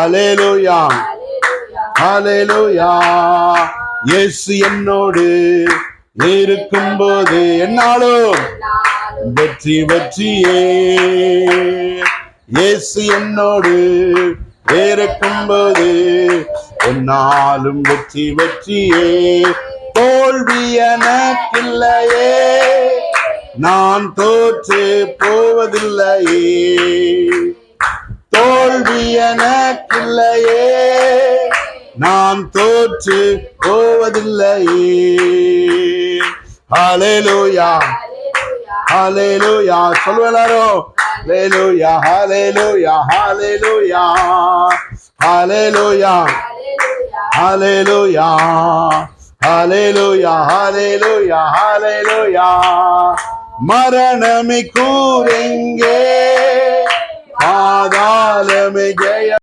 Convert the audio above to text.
ஹalleluya ஹalleluya இயேசு என்னோடு இருக்கும் போது என்னாலும் வெற்றி வெற்றியே. இயேசு என்னோடு இருக்கும் போது என்னாலும் வெற்றி வெற்றியே. தோல்வி எனக்கில்லையே. நான் தோற்று போவதில்லையே. தோல்வி என பிள்ளையே நான் தோற்று போவதில்லையே ஹலேலூயா ஹலேலூயா சொல்லுவலாரோ ஹலேலூயா ஹலேலூயா ஹலேலூயா ஹலேலூயா ஹலேலூயா ஹலேலூயா ஹலேலூயா ஹலேலூயா மரணமி கூறெங்கே பாதாளமி ஜெய